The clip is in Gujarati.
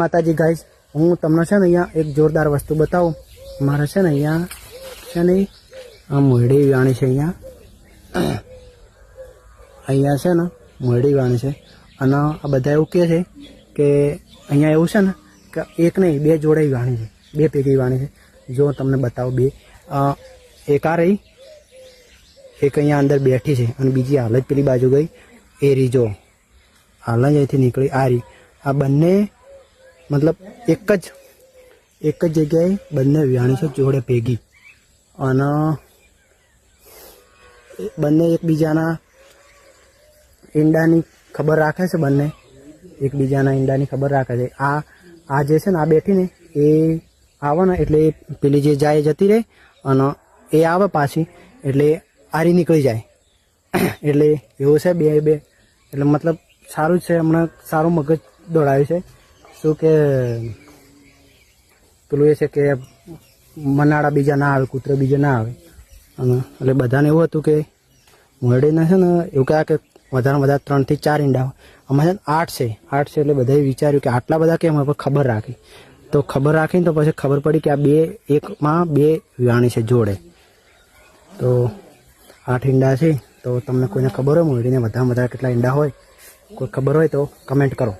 માતાજી ગાઈસ, હું તમને છે ને અહીંયા એક જોરદાર વસ્તુ બતાવું. મારે છે ને અહીંયા છે ને આ મોયડી વાણી છે અહીંયા. અહીંયા છે ને મોયડી વાણી છે. અને આ બધા એવું કહે છે કે અહીંયા એવું છે ને કે એક નહીં, બે જોડે વાણી છે. બે ભેગી વાણી છે. જો તમને બતાવું બે. એક આ રહી, એક અહીંયા અંદર બેઠી છે અને બીજી હાલ જ પેલી બાજુ ગઈ. એ રહી જો. હાલ જ અહીંથી નીકળી, આ રી આ બંને મતલબ એક જ એક જ જગ્યાએ બંને વ્યાણી છે જોડે ભેગી. અને બંને એકબીજાના ઈંડાની ખબર રાખે છે બંને? એકબીજાના ઈંડાની ખબર રાખે છે. આ આ જે છે ને, આ બેઠી ને એ આવે ને એટલે પેલી જે જાય જતી રહે અને એ આવે પાછી એટલે આરી નીકળી જાય. એટલે એવું છે બે બે. એટલે મતલબ સારું છે. હમણાં સારું મગજ દોડાવ્યું છે. શું કે પેલું એ છે કે મનાળા બીજા ના આવે, કૂતરા બીજા ના આવે. અને એટલે બધાને એવું હતું કે મોરડીના છે ને એવું કહ્યા કે વધારે વધારે ત્રણથી ચાર ઈંડા ને આઠ છે. આઠ છે એટલે બધાએ વિચાર્યું કે આટલા બધા કેમ હવે ખબર રાખી. તો ખબર રાખીને તો પછી ખબર પડી કે આ બે એકમાં બે વ્યાણી છે જોડે. તો આઠ ઈંડા છે. તો તમને કોઈને ખબર હોય, મોરડીને વધારે વધારે કેટલા ઈંડા હોય, કોઈ ખબર હોય તો કમેન્ટ કરો.